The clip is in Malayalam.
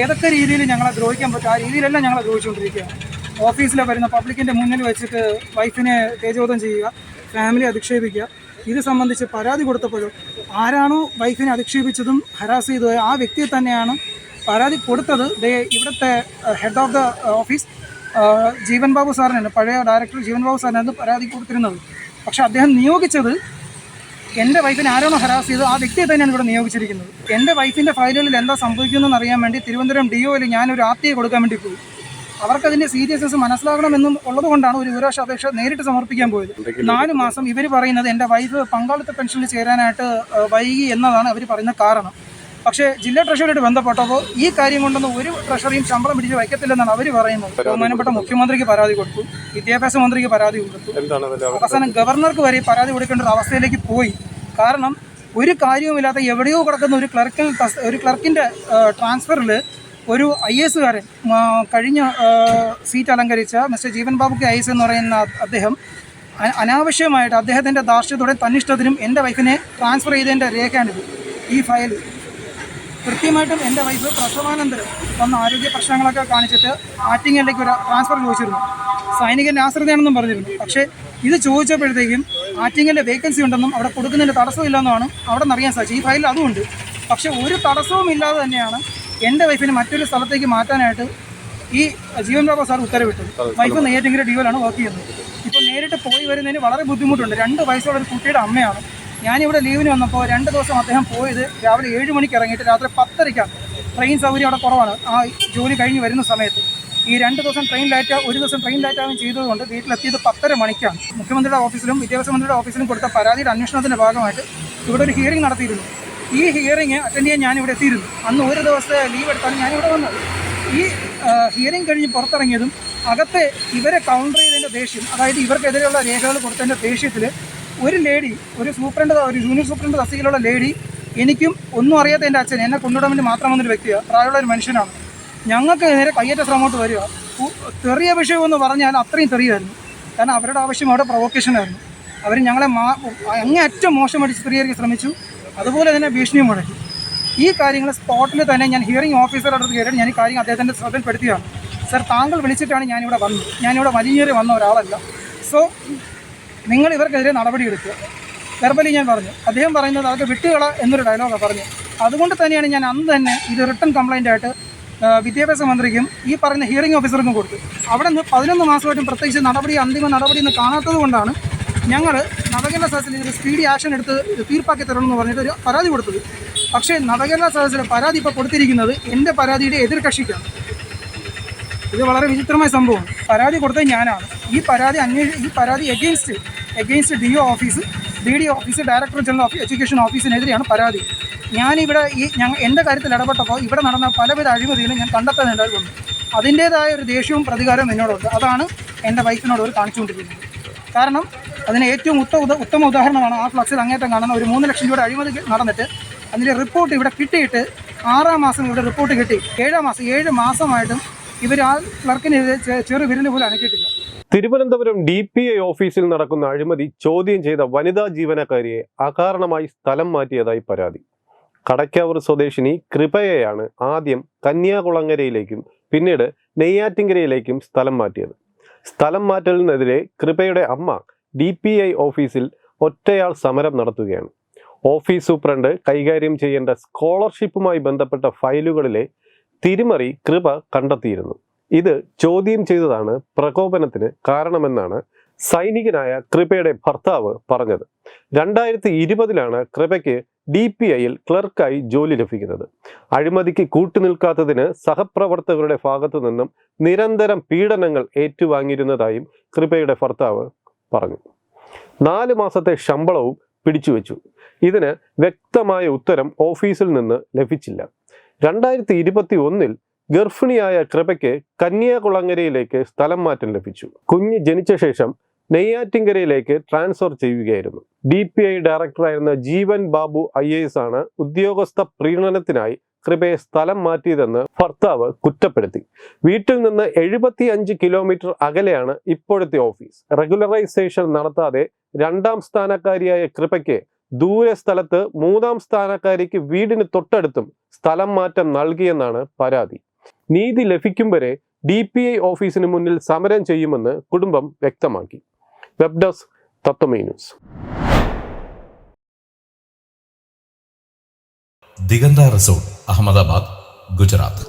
ഏതൊക്കെ രീതിയിൽ ഞങ്ങളെ ദ്രോഹിക്കാൻ പറ്റും? ആ രീതിയിലല്ല ഞങ്ങളെ ദ്രോഹിച്ചുകൊണ്ടിരിക്കുകയാണ് ഓഫീസിലെ വരുന്ന പബ്ലിക്കിന്റെ മുന്നിൽ വെച്ചിട്ട് വൈഫിനെ തേജോധം ചെയ്യുക ഫാമിലി അധിക്ഷേപിക്കുക. ഇത് സംബന്ധിച്ച് പരാതി കൊടുത്തപ്പോഴും ആരാണോ വൈഫിനെ അധിക്ഷേപിച്ചതും ഹരാസ് ചെയ്തത് ആ വ്യക്തിയെ തന്നെയാണ് പരാതി കൊടുത്തത്. ദേ ഇവിടുത്തെ head of the office Jeevan Babu സാറിനാണ് പഴയ ഡയറക്ടർ ജീവൻ ബാബു സാറിനാണ് പരാതി കൊടുത്തിരുന്നത്. പക്ഷേ അദ്ദേഹം നിയോഗിച്ചത് എന്റെ വൈഫിനെ ആരാണോ ഹരാസ് ചെയ്തത്? ആ വ്യക്തിയെ തന്നെയാണ് ഇവിടെ നിയോഗിച്ചിരിക്കുന്നത്. എന്റെ വൈഫിന്റെ ഫയലുകളിൽ എന്താ സംഭവിക്കുന്നതെന്ന് അറിയാൻ വേണ്ടി തിരുവനന്തപുരം ഡി ഒയിൽ ഞാനൊരു ആർ ടി കൊടുക്കാൻ വേണ്ടി പോയി. അവർക്കതിന്റെ സീരിയസ്നെസ് മനസ്സിലാകണമെന്നും ഉള്ളതുകൊണ്ടാണ് ഒരു വിവരാശ അപേക്ഷ നേരിട്ട് സമർപ്പിക്കാൻ പോയത്. നാല് മാസം ഇവർ പറയുന്നത് എന്റെ വൈഫ് പങ്കാളിത്ത പെൻഷനിൽ ചേരാനായിട്ട് വൈകി എന്നതാണ് അവർ പറയുന്ന കാരണം. പക്ഷേ ജില്ലാ ട്രഷറിയോട് ബന്ധപ്പെട്ടപ്പോൾ ഈ കാര്യം കൊണ്ടൊന്നും ഒരു ട്രഷറിയും ശമ്പളം പിടിച്ച് വയ്ക്കത്തില്ലെന്നാണ് അവർ പറയുന്നത്. ബഹുമാനപ്പെട്ട മുഖ്യമന്ത്രിക്ക് പരാതി കൊടുത്തു. വിദ്യാഭ്യാസ മന്ത്രിക്ക് പരാതി കൊടുത്തു. അവസാനം ഗവർണർക്ക് വരെ പരാതി കൊടുക്കേണ്ട ഒരു അവസ്ഥയിലേക്ക് പോയി. കാരണം ഒരു കാര്യവുമില്ലാത്ത എവിടെയോ കിടക്കുന്ന ഒരു ക്ലർക്കിൽ ഒരു ക്ലർക്കിന്റെ ട്രാൻസ്ഫറിൽ ഒരു ഐ എസുകാരൻ കഴിഞ്ഞ സീറ്റ് അലങ്കരിച്ച മിസ്റ്റർ ജീവൻ ബാബുക്ക് ഐ എസ് എന്ന് പറയുന്ന അദ്ദേഹം അനാവശ്യമായിട്ട് അദ്ദേഹത്തിന്റെ ധാർഷ്ട്യത്തോടെ തന്നിഷ്ടത്തിനും എന്റെ വൈഫിനെ ട്രാൻസ്ഫർ ചെയ്തതിന്റെ രേഖയാണിത് ഈ ഫയൽ കൃത്യമായിട്ടും എന്റെ വൈഫ് പ്രസവാനന്തരം വന്ന ആരോഗ്യ പ്രശ്നങ്ങളൊക്കെ കാണിച്ചിട്ട് ആറ്റിങ്ങലിലേക്ക് ഒരു ട്രാൻസ്ഫർ ചോദിച്ചിരുന്നു സൈനികന്റെ ആശ്രിതയാണെന്നും പറഞ്ഞിരുന്നു. പക്ഷേ ഇത് ചോദിച്ചപ്പോഴത്തേക്കും ആറ്റിങ്ങലിലെ വേക്കൻസി ഉണ്ടെന്നും അവിടെ കൊടുക്കുന്നതിന് തടസ്സമില്ലെന്നുമാണ് അവിടെ നിന്ന് അറിയാൻ സാധിച്ചത്. ഈ ഫയലിൽ അതുമുണ്ട്. പക്ഷേ ഒരു തടസ്സവും ഇല്ലാതെ തന്നെയാണ് എന്റെ വൈഫിനെ മറ്റൊരു സ്ഥലത്തേക്ക് മാറ്റാനായിട്ട് ഈ ജീവൻ ബാബ സാർ ഉത്തരവിട്ടത്. വൈഫ് നെയ്യാറ്റിങ്കര ഡിയോയിലാണ് വർക്ക് ചെയ്യുന്നത്. ഇപ്പോൾ നേരിട്ട് പോയി വരുന്നതിന് വളരെ ബുദ്ധിമുട്ടുണ്ട്. രണ്ട് വയസ്സുള്ള ഒരു കുട്ടിയുടെ അമ്മയാണ്. ഞാനിവിടെ ലീവിന് വന്നപ്പോൾ രണ്ട് ദിവസം അദ്ദേഹം പോയത് രാവിലെ ഏഴ് മണിക്ക് ഇറങ്ങിയിട്ട് രാത്രി പത്തരയ്ക്കാണ്. ട്രെയിൻ സൗകര്യം അവിടെ കുറവാണ്. ആ ജോലി കഴിഞ്ഞ് വരുന്ന സമയത്ത്. ഈ രണ്ട് ദിവസം ട്രെയിൻ ലേറ്റ് ഒരു ദിവസം ട്രെയിൻ ലേറ്റ് ആവുകയും ചെയ്തതുകൊണ്ട് വീട്ടിലെത്തിയത് പത്തര മണിക്കാണ്. മുഖ്യമന്ത്രിയുടെ ഓഫീസിലും വിദ്യാഭ്യാസ മന്ത്രിയുടെ ഓഫീസിലും കൊടുത്ത പരാതിയുടെ അന്വേഷണത്തിന്റെ ഭാഗമായിട്ട് ഇവിടെ ഒരു ഹിയറിംഗ് നടത്തിയിരുന്നു. ഈ ഹിയറിംഗ് അറ്റൻഡ് ചെയ്യാൻ ഞാനിവിടെ എത്തിയിരുന്നു. അന്ന് ഒരു ദിവസത്തെ ലീവ് എടുത്താണ് ഞാനിവിടെ വന്നത്. ഈ ഹിയറിംഗ് കഴിഞ്ഞ് പുറത്തിറങ്ങിയതും അകത്തെ ഇവരെ കൗണ്ടർ ചെയ്തതിന്റെ ദേഷ്യം അതായത് ഇവർക്കെതിരെയുള്ള രേഖകൾ കൊടുത്തതിന്റെ ദേഷ്യത്തിൽ ഒരു ലേഡി ഒരു സൂപ്രണ്ട് ഒരു ജൂനിയർ സൂപ്രണ്ട് തസ്തികയിലുള്ള ലേഡി എനിക്കും ഒന്നും അറിയാത്ത എന്റെ അച്ഛൻ എന്നെ കൊണ്ടുവിടാൻ വേണ്ടി മാത്രം വന്നൊരു വ്യക്തിയാണ് പ്രായമുള്ള ഒരു മനുഷ്യനാണ്. ഞങ്ങൾക്ക് നേരെ കയ്യേറ്റ ശ്രമോട്ട് വരിക. ചെറിയ തെറിയ വിഷയമെന്ന് പറഞ്ഞാൽ അത്രയും തെറിയായിരുന്നു. കാരണം അവരുടെ ആവശ്യം അവിടെ പ്രൊവക്കേഷനായിരുന്നു അവർ ഞങ്ങളെ മാ അങ്ങേയറ്റം മോശമായിട്ട് ചിത്രീകരിക്കാൻ ശ്രമിച്ചു. അതുപോലെ തന്നെ ഭീഷണിയും മുടക്കി ഈ കാര്യങ്ങൾ സ്പോട്ടിൽ തന്നെ ഞാൻ ഹിയറിംഗ് ഓഫീസറുടെ അടുത്ത് കയറിയിട്ട് ഞാൻ ഈ കാര്യം അദ്ദേഹത്തിന്റെ ശ്രദ്ധയിൽപ്പെടുത്തിയാണ് സർ താങ്കൾ വിളിച്ചിട്ടാണ് ഞാനിവിടെ വന്നത്. ഞാനിവിടെ വലിഞ്ഞേറി വന്ന ഒരാളല്ല. സോ നിങ്ങൾ ഇവർക്കെതിരെ നടപടി എടുക്കുക. വെർബലി ഞാൻ പറഞ്ഞു. അദ്ദേഹം പറയുന്നത് അതൊക്കെ വിട്ടുകള എന്നൊരു ഡയലോഗാണ് പറഞ്ഞു. അതുകൊണ്ട് തന്നെയാണ് ഞാൻ അന്ന് തന്നെ ഇത് റിട്ടേൺ കംപ്ലൈന്റ് ആയിട്ട് വിദ്യാഭ്യാസ മന്ത്രിക്കും ഈ പറഞ്ഞ ഹിയറിംഗ് ഓഫീസർക്കും കൊടുത്തു. അവിടെ നിന്ന് പതിനൊന്ന് മാസമായിട്ടും പ്രത്യേകിച്ച് നടപടി അന്തിമ നടപടി എന്ന് കാണാത്തത് കൊണ്ടാണ് ഞങ്ങൾ നവകേരള സദസ്സിൽ ഒരു സ്പീഡി ആക്ഷൻ എടുത്ത് തീർപ്പാക്കി തരണമെന്ന് പറഞ്ഞിട്ട് ഒരു പരാതി കൊടുത്തത്. പക്ഷേ നവകേരള സദസ്സിൽ പരാതി ഇപ്പോൾ കൊടുത്തിരിക്കുന്നത് എന്റെ പരാതിയുടെ എതിർ കക്ഷിക്കാണ്. ഇത് വളരെ വിചിത്രമായ സംഭവമാണ്. പരാതി കൊടുത്തത് ഞാനാണ്. ഈ പരാതി അന്വേഷി ഈ പരാതി against against D O office D D office director general of education ഓഫീസിനെതിരെയാണ് പരാതി. ഞാനിവിടെ ഈ ഞങ്ങൾ എന്റെ കാര്യത്തിൽ ഇടപെട്ടപ്പോൾ ഇവിടെ നടന്ന പലവിധ അഴിമതികളും ഞാൻ കണ്ടെത്താനുണ്ടായിരുന്നു അതിന്റേതായ ഒരു ദേഷ്യവും പ്രതികാരവും എന്നോടുണ്ട്. അതാണ് എന്റെ വൈഫിനോട് ഒരു കാണിച്ചുകൊണ്ടിരിക്കുന്നത്. കാരണം അതിന് ഏറ്റവും ഉത്ത ഉത്തമ ഉദാഹരണമാണ് ആ ഫ്ലക്സിൽ അങ്ങേറ്റം കാണുന്ന ഒരു മൂന്ന് ലക്ഷം രൂപയുടെ അഴിമതി നടന്നിട്ട് അതിന്റെ റിപ്പോർട്ട് ഇവിടെ കിട്ടിയിട്ട് ആറാം മാസം ഇവിടെ റിപ്പോർട്ട് കിട്ടി. ഏഴാം മാസം ഏഴ് മാസമായിട്ടും ഇവർ ആ ക്ലർക്കിനെതിരെ ചെറു വിരൽ പോലും അനക്കിയിട്ടില്ല. തിരുവനന്തപുരം ഡി പി ഐ ഓഫീസിൽ നടക്കുന്ന അഴിമതി ചോദ്യം ചെയ്ത വനിതാ ജീവനക്കാരിയെ അകാരണമായി സ്ഥലം മാറ്റിയതായി പരാതി. കടയ്ക്കാവൂർ സ്വദേശിനി കൃപയെയാണ് ആദ്യം കന്യാകുളങ്ങരയിലേക്കും പിന്നീട് നെയ്യാറ്റിങ്കരയിലേക്കും സ്ഥലം മാറ്റിയത്. സ്ഥലം മാറ്റലിനെതിരെ കൃപയുടെ അമ്മ ഡി പി ഐ ഓഫീസിൽ ഒറ്റയാൾ സമരം നടത്തുകയാണ്. ഓഫീസ് സൂപ്രണ്ട് കൈകാര്യം ചെയ്യേണ്ട സ്കോളർഷിപ്പുമായി ബന്ധപ്പെട്ട ഫയലുകളിലെ തിരിമറി കൃപ കണ്ടെത്തിയിരുന്നു. ഇത് ചോദ്യം ചെയ്തതാണ് പ്രകോപനത്തിന് കാരണമെന്നാണ് സൈനികനായ കൃപയുടെ ഭർത്താവ് പറഞ്ഞത്. രണ്ടായിരത്തി ഇരുപതിലാണ് കൃപയ്ക്ക് ഡി പി ഐയിൽ ക്ലർക്കായി ജോലി ലഭിക്കുന്നത്. അഴിമതിക്ക് കൂട്ടുനിൽക്കാത്തതിന് സഹപ്രവർത്തകരുടെ ഭാഗത്തു നിന്നും നിരന്തരം പീഡനങ്ങൾ ഏറ്റുവാങ്ങിയിരുന്നതായും കൃപയുടെ ഭർത്താവ് പറഞ്ഞു. നാല് മാസത്തെ ശമ്പളവും പിടിച്ചുവെച്ചു. ഇതിന് വ്യക്തമായ ഉത്തരം ഓഫീസിൽ നിന്ന് ലഭിച്ചില്ല. രണ്ടായിരത്തി ഇരുപത്തി ഒന്നിൽ ഗർഭിണിയായ കൃപയ്ക്ക് കന്യാകുളങ്ങരയിലേക്ക് സ്ഥലം മാറ്റം ലഭിച്ചു. കുഞ്ഞ് ജനിച്ച ശേഷം നെയ്യാറ്റിങ്കരയിലേക്ക് ട്രാൻസ്ഫർ ചെയ്യുകയായിരുന്നു. ഡി പി ഐ ഡയറക്ടറായിരുന്ന ജീവൻ ബാബു ഐ എസ് ആണ് ഉദ്യോഗസ്ഥ പ്രീണനത്തിനായി കൃപയെ സ്ഥലം മാറ്റിയതെന്ന് ഭർത്താവ് കുറ്റപ്പെടുത്തി. വീട്ടിൽ നിന്ന് എഴുപത്തി അഞ്ച് കിലോമീറ്റർ അകലെയാണ് ഇപ്പോഴത്തെ ഓഫീസ്. റെഗുലറൈസേഷൻ നടത്താതെ രണ്ടാം സ്ഥാനക്കാരിയായ കൃപയ്ക്ക് ദൂരെ സ്ഥലത്ത് മൂന്നാം സ്ഥാനക്കാരിക്ക് വീടിന് തൊട്ടടുത്തും സ്ഥലം മാറ്റം നൽകിയെന്നാണ് പരാതി. നീതി ലഭിക്കും വരെ ഡി പി ഐ ഓഫീസിന് മുന്നിൽ സമരം ചെയ്യുമെന്ന് കുടുംബം വ്യക്തമാക്കി. Web desk തത്വമേ news Diganta resort Ahmedabad Gujarat.